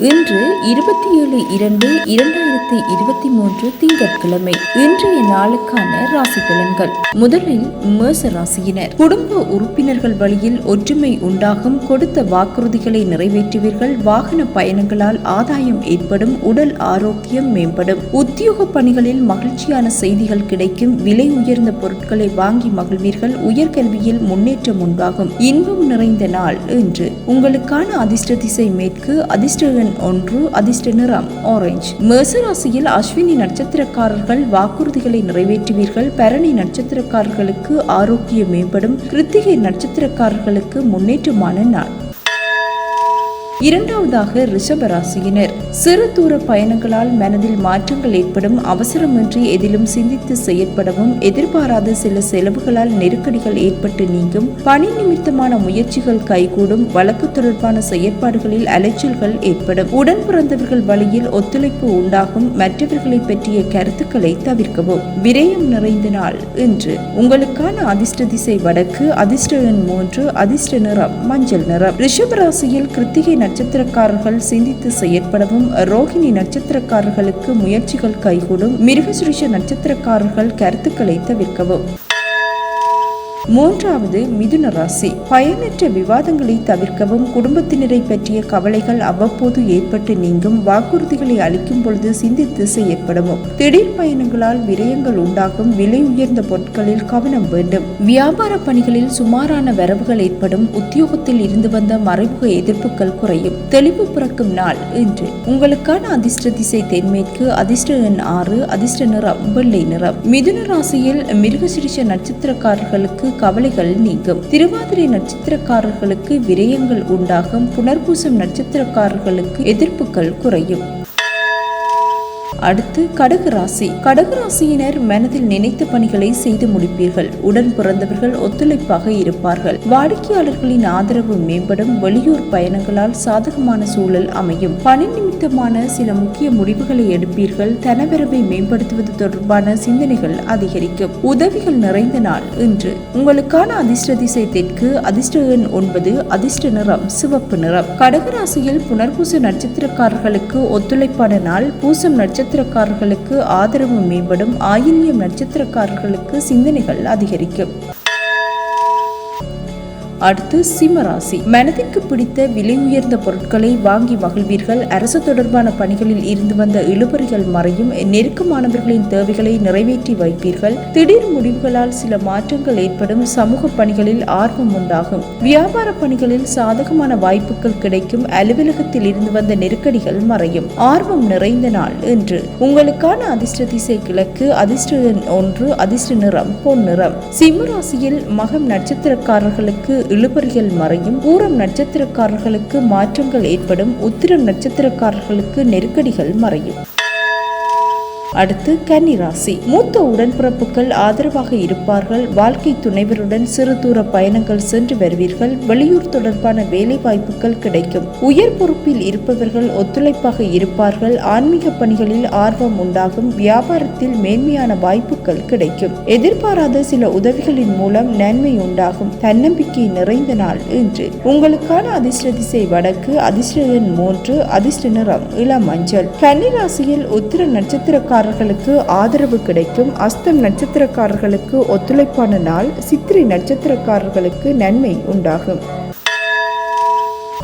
இன்று இருபத்தி ஏழு இரண்டு இரண்டாயிரத்தி இருபத்தி மூன்று திங்கட்கிழமை. இன்றைய நாளுக்கான ராசி பலன்கள். முதலில் மேச ராசியினர். குடும்ப உறுப்பினர்கள் வழியில் ஒற்றுமை உண்டாகும் கொடுத்த வாக்குறுதிகளை நிறைவேற்றுவீர்கள் வாகன பயணங்களால் ஆதாயம் ஏற்படும் உடல் ஆரோக்கியம் மேம்படும். உத்தியோக பணிகளில் மகிழ்ச்சியான செய்திகள் கிடைக்கும் விலை உயர்ந்த பொருட்களை வாங்கி மகிழ்வீர்கள் உயர்கல்வியில் முன்னேற்றம் உண்டாகும். இன்பம் நிறைந்த நாள் இன்று. உங்களுக்கான அதிர்ஷ்ட திசை மேற்கு அதிர்ஷ்ட சந்திரன் ஒன்று அதிர்ஷ்ட நிறம் ஆரஞ்சு மேசராசியில் அஸ்வினி நட்சத்திரக்காரர்கள் வாக்குறுதிகளை நிறைவேற்றுவீர்கள். பரணி நட்சத்திரக்காரர்களுக்கு ஆரோக்கியம் மேம்படும். கிருத்திகை நட்சத்திரக்காரர்களுக்கு முன்னேற்றமான நாள். இரண்டாவதாக ரிஷப ராசியினர் சிறு தூர பயணங்களால் மனதில் மாற்றங்கள் ஏற்படும் அவசரமின்றி எதிலும் சிந்தித்து செயற்படவும் எதிர்பாராத சில செலவுகளால் நெருக்கடிகள் ஏற்பட்டு நீங்கும். பணி நிமித்தமான முயற்சிகள் கைகூடும். வழக்கு தொடர்பான செயற்பாடுகளில் அலைச்சல்கள் ஏற்படும். உடன் பிறந்தவர்கள் வழியில் ஒத்துழைப்பு உண்டாகும். மற்றவர்களை பற்றிய கருத்துக்களை தவிர்க்கவும். விரயம் நிறைந்த நாள் இன்று. உங்களுக்கான அதிர்ஷ்ட திசை வடக்கு அதிர்ஷ்ட எண் மூன்று அதிர்ஷ்ட நிறம் மஞ்சள் நிறம். ரிஷபராசியில் கிருத்திகை நட்சத்திரக்காரர்கள் சிந்தித்து செயற்படவும் ரோஹிணி நட்சத்திரக்காரர்களுக்கு முயற்சிகள் கைகூடும் மிருகசுரிஷ நட்சத்திரக்காரர்கள் கருத்துக்களை தவிர்க்கவும். மூன்றாவது மிதுன ராசி. பயனற்ற விவாதங்களை தவிர்க்கவும் குடும்பத்தினரை பற்றிய கவலைகள் அவ்வப்போது ஏற்பட்டு நீங்கும் வாக்குறுதிகளை அளிக்கும் பொழுது சிந்தித்து செயற்படவும் திடீர் பயணங்களால் விரயங்கள் உண்டாகும் விலை உயர்ந்த பொருட்களில் கவனம் வேண்டும். வியாபார பணிகளில் சுமாரான வரவுகள் ஏற்படும் உத்தியோகத்தில் இருந்து வந்த மறைமுக எதிர்ப்புகள் குறையும். தெளிவு பிறக்கும் நாள் இன்று. உங்களுக்கான அதிர்ஷ்ட திசை தென்மேற்கு அதிர்ஷ்ட எண் ஆறு அதிர்ஷ்ட நிறம் வெள்ளை நிறம். மிதுன ராசியில் மிருகசிரிஷ நட்சத்திரக்காரர்களுக்கு கவலைகள் நீங்கும். திருவாதிரை நட்சத்திரக்காரர்களுக்கு விரயங்கள் உண்டாகும். புனர்பூசம் நட்சத்திரக்காரர்களுக்கு எதிர்ப்புகள் குறையும். அடுத்து கடகு ராசி. கடகு ராசியினர் மனதில் நினைத்த பணிகளை செய்து முடிப்பீர்கள். உடன் பிறந்தவர்கள் ஒத்துழைப்பாக இருப்பார்கள். வாடிக்கையாளர்களின் ஆதரவு மேம்படும். வெளியூர் பயணங்களால் சாதகமான சூழல் அமையும். பணி நிமித்தமான சில முக்கிய முடிவுகளை எடுப்பீர்கள். தனவரவை மேம்படுத்துவது தொடர்பான சிந்தனைகள் அதிகரிக்கும். உதவிகள் நிறைந்த நாள் இன்று. உங்களுக்கான அதிர்ஷ்ட திசை தெற்கு அதிர்ஷ்ட எண் ஒன்பது அதிர்ஷ்ட நிறம் சிவப்பு நிறம். கடகராசியில் புனர்பூச நட்சத்திரக்காரர்களுக்கு ஒத்துழைப்பான நாள். பூசம் நட்சத்திர நட்சத்திரக்காரர்களுக்கு ஆதரவு மேம்படும். ஆயில்யம் நட்சத்திரக்காரர்களுக்கு சிந்தனைகள் அதிகரிக்கும். அடுத்து சிம்மராசி. மனதிற்கு பிடித்த விலை உயர்ந்த பொருட்களை வாங்கி மகிழ்வீர்கள். அரசு தொடர்பான பணிகளில் இருந்து வந்த இழுபறிகள் மறையும். நெருக்கமானவர்களின் தேவைகளை நிறைவேற்றி வைப்பீர்கள். திடீர் முடிவுகளால் சில மாற்றங்கள் ஏற்படும். சமூக பணிகளில் ஆர்வம் உண்டாகும். வியாபார பணிகளில் சாதகமான வாய்ப்புகள் கிடைக்கும். அலுவலகத்தில் இருந்து வந்த நெருக்கடிகள் மறையும். ஆர்வம் நிறைந்த நாள் என்று உங்களுக்கான அதிர்ஷ்ட திசை கிழக்கு அதிர்ஷ்ட ஒன்று அதிர்ஷ்ட நிறம் பொன் நிறம். சிம்மராசியில் மகம் நட்சத்திரக்காரர்களுக்கு இழுபறிகள் மறையும். பூரம் நட்சத்திரக்காரர்களுக்கு மாற்றங்கள் ஏற்படும். உத்திரம் நட்சத்திரக்காரர்களுக்கு நெருக்கடிகள் மறையும். அடுத்து கன்னி ராசி மூத்த உடன்பிறப்புகள் ஆதரவாக இருப்பார்கள். வாழ்க்கை துணைவருடன் சிறு தூர பயணங்கள் சென்று வருவீர்கள். வெளியூர் தொடர்பான வேலை வாய்ப்புகள் கிடைக்கும். உயர் பொறுப்பில் இருப்பவர்கள் ஒத்துழைப்பாக இருப்பார்கள். ஆன்மீக பணிகளில் ஆர்வம் உண்டாகும். வியாபாரத்தில் மேன்மையான வாய்ப்புகள் கிடைக்கும். எதிர்பாராத சில உதவிகளின் மூலம் நன்மை உண்டாகும். தன்னம்பிக்கை நிறைந்த நாள் இன்று. உங்களுக்கான அதிர்ஷ்ட திசை வடக்கு அதிர்ஷ்ட எண் மூன்று அதிர்ஷ்ட நிறம் இளம் மஞ்சள் கன்னிராசியில் உத்திர நட்சத்திரக்கார நட்சத்திரக்காரர்களுக்கு ஆதரவு கிடைக்கும். அஸ்தம் நட்சத்திரக்காரர்களுக்கு ஒத்துழைப்பான நாள். சித்திரை நட்சத்திரக்காரர்களுக்கு நன்மை உண்டாகும்.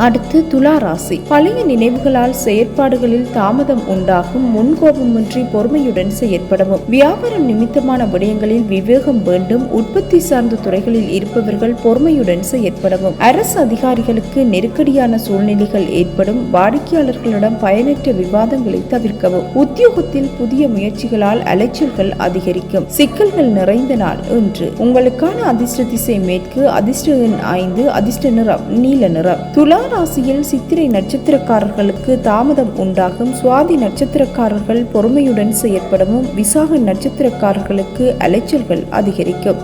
அடுத்து துலா ராசி. பழைய நினைவுகளால் செயற்பாடுகளில் தாமதம் உண்டாகும் முன்கோபமின்றி பொறுமையுடன் செயற்படவும். வியாபாரம் நிமித்தமான விடயங்களில் விவேகம் வேண்டும். உற்பத்தி சார்ந்த துறைகளில் இருப்பவர்கள் பொறுமையுடன் செயற்படவும். அரசு அதிகாரிகளுக்கு நெருக்கடியான சூழ்நிலைகள் ஏற்படும். வாடிக்கையாளர்களிடம் பயனற்ற விவாதங்களை தவிர்க்கவும். உத்தியோகத்தில் புதிய முயற்சிகளால் அலைச்சல்கள் அதிகரிக்கும். சிக்கல்கள் நிறைந்த நாள் இன்று. உங்களுக்கான அதிர்ஷ்ட திசை மேற்கு அதிர்ஷ்ட எண் ஐந்து அதிர்ஷ்ட நிறம் நீல நிறம். துலா ராசியில் சித்திரை நட்சத்திரக்காரர்களுக்கு தாமதம் உண்டாகும். சுவாதி நட்சத்திரக்காரர்கள் பொறுமையுடன் செயற்படவும். விசாக நட்சத்திரக்காரர்களுக்கு அலைச்சல்கள் அதிகரிக்கும்.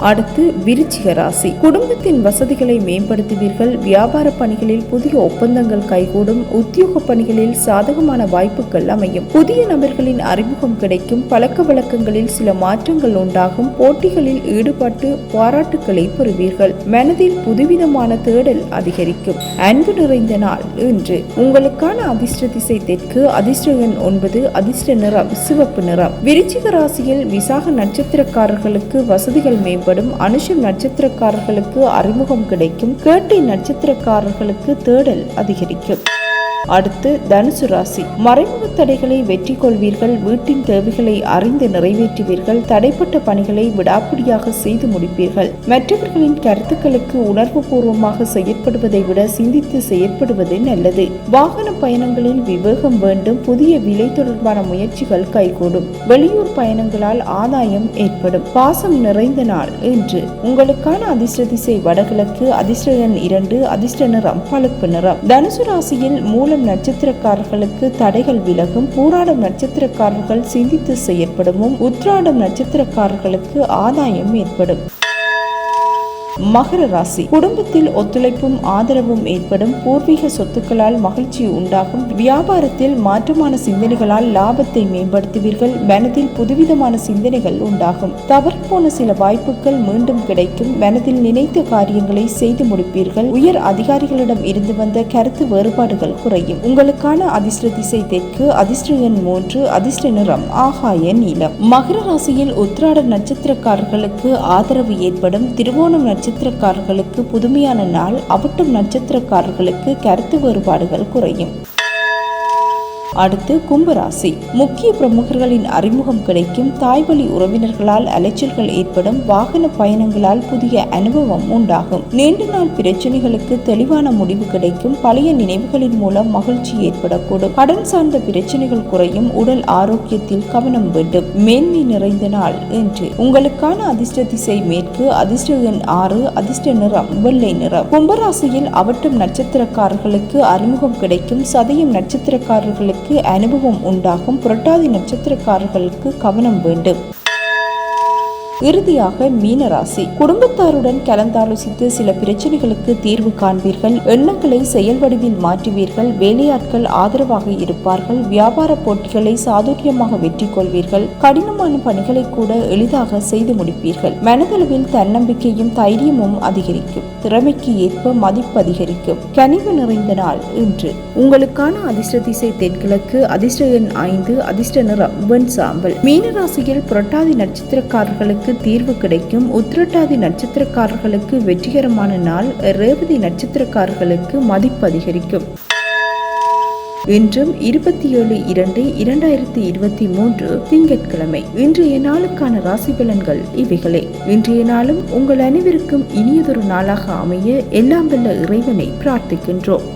அடுத்து விருச்சிக ராசி. குடும்பத்தின் வசதிகளை மேம்படுத்துவீர்கள். வியாபார பணிகளில் புதிய ஒப்பந்தங்கள் கைகூடும். உத்தியோக பணிகளில் சாதகமான வாய்ப்புகள் அமையும். புதிய நபர்களின் அறிமுகம் கிடைக்கும். பழக்க வழக்கங்களில் சில மாற்றங்கள் உண்டாகும். போட்டிகளில் ஈடுபட்டு பாராட்டுக்களை பெறுவீர்கள். மனதில் புதுவிதமான தேடல் அதிகரிக்கும். அன்பு நிறைந்த நாள் இன்று. உங்களுக்கான அதிர்ஷ்ட திசை தெற்கு. அதிர்ஷ்ட எண் ஒன்பது. அதிர்ஷ்ட நிறம். சிவப்பு நிறம். விருச்சிக ராசியில் விசாக நட்சத்திரக்காரர்களுக்கு வசதிகள் மேம்படும். அனுஷம் நட்சத்திரக்காரர்களுக்கு அறிமுகம் கிடைக்கும். கேட்டை நட்சத்திரக்காரர்களுக்கு தேடல் அதிகரிக்கும். அடுத்து தனுசு ராசி. மறைமுக தடைகளை வெற்றி கொள்வீர்கள் வீட்டின் தேவைகளை அறிந்து நிறைவேற்றுவீர்கள் தடைப்பட்ட பணிகளை விடாப்பிடியாக செய்து முடிப்பீர்கள். மற்றவர்களின் கருத்துக்களுக்கு உணர்வு பூர்வமாக செயற்படுவதை விட சிந்தித்து செயற்படுவது நல்லது. வாகன பயணங்களில் விவேகம் வேண்டும் புதிய விலை தொடர்பான முயற்சிகள் கைகூடும். வெளியூர் பயணங்களால் ஆதாயம் ஏற்படும். பாசம் நிறைந்த நாள் இன்று. உங்களுக்கான அதிர்ஷ்ட திசை வடகிழக்கு அதிர்ஷ்ட இரண்டு அதிர்ஷ்ட நிறம் பழுப்பு நிறம். தனுசு ராசியில் மூல மூலம் நட்சத்திரக்காரர்களுக்கு தடைகள் விலகும். பூராடம் நட்சத்திரக்காரர்கள் சிந்தித்து செயற்படவும் உத்ராடம் நட்சத்திரக்காரர்களுக்கு ஆதாயம் ஏற்படும். மகர ராசி. குடும்பத்தில் ஒத்துழைப்பும் ஆதரவும் ஏற்படும் பூர்வீக சொத்துக்களால் மகிழ்ச்சி உண்டாகும். வியாபாரத்தில் மாற்றமான சிந்தனைகளால் லாபத்தை மேம்படுத்துவீர்கள். மனதில் புதுவிதமான சிந்தனைகள் உண்டாகும். தவறு போன சில வாய்ப்புகள் மீண்டும் கிடைக்கும். மனதில் நினைத்த காரியங்களை செய்து முடிப்பீர்கள். உயர் அதிகாரிகளிடம் இருந்து வந்த கருத்து வேறுபாடுகள் குறையும். உங்களுக்கான அதிர்ஷ்ட திசை தெற்கு அதிர்ஷ்ட எண் மூன்று அதிர்ஷ்ட நிறம் ஆகாய நீளம் மகர ராசியில் உத்ராட நட்சத்திரக்காரர்களுக்கு ஆதரவு ஏற்படும். திருவோணம் நட்சத்திரக்காரர்களுக்கு புதுமையான நாள் அவட்டும் நட்சத்திரக்காரர்களுக்கு கருத்து வேறுபாடுகள் குறையும். அடுத்து கும்பராசி. முக்கிய பிரமுகர்களின் அறிமுகம் கிடைக்கும் தாய்வழி உறவினர்களால் அலைச்சல்கள் ஏற்படும் வாகன பயணங்களால் புதிய அனுபவம் உண்டாகும். நீண்ட நாள் பிரச்சனைகளுக்கு தெளிவான முடிவு கிடைக்கும். பழைய நினைவுகளின் மூலம் மகிழ்ச்சி ஏற்படக்கூடும். கடன் சார்ந்த பிரச்சனைகள் குறையும். உடல் ஆரோக்கியத்தில் கவனம் வேண்டும். மேன்மை நிறைந்த நாள் என்று உங்களுக்கான அதிர்ஷ்ட திசை மேற்கு அதிர்ஷ்ட எண் ஆறு அதிர்ஷ்ட நிறம் வெள்ளை நிறம். கும்பராசியில் அவட்டம் நட்சத்திரக்காரர்களுக்கு அறிமுகம் கிடைக்கும். சதயம் நட்சத்திரக்காரர்களுக்கு அனுபவம் உண்டாகும் புரட்டாதி நட்சத்திரக்காரர்களுக்கு கவனம் வேண்டும். இறுதியாக மீனராசி. குடும்பத்தாருடன் கலந்தாலோசித்து சில பிரச்சனைகளுக்கு தீர்வு காண்பீர்கள். எண்ணங்களை செயல் வடிவில் மாற்றுவீர்கள். வேலையாட்கள் ஆதரவாக இருப்பார்கள். வியாபார போட்டிகளை சாதுரியமாக வெற்றி கொள்வீர்கள். கடினமான பணிகளை கூட எளிதாக செய்து முடிப்பீர்கள். மனதளவில் தன்னம்பிக்கையும் தைரியமும் அதிகரிக்கும். திறமைக்கு ஏற்ப மதிப்பு அதிகரிக்கும். கனிவு நிறைந்த நாள் இன்று. உங்களுக்கான அதிர்ஷ்ட திசை தென்கிழக்கு அதிர்ஷ்ட எண் ஐந்து அதிர்ஷ்ட நிறம் வெண் சாம்பல் மீனராசியில் புரட்டாதி நட்சத்திரக்காரர்களுக்கு தீர்வு கிடைக்கும். உத்திரட்டாதி நட்சத்திரக்காரர்களுக்கு வெற்றிகரமான நாள். ரேவதி நட்சத்திரக்காரர்களுக்கு மதிப்பு அதிகரிக்கும். இன்றும் இருபத்தி ஏழு இரண்டு இரண்டாயிரத்தி இருபத்தி மூன்று திங்கட்கிழமை. இன்றைய நாளுக்கான ராசி பலன்கள் இவைகளே. இன்றைய நாளும் உங்கள் அனைவருக்கும் இனியதொரு நாளாக அமைய எல்லாம் வல்ல இறைவனை பிரார்த்திக்கின்றோம்.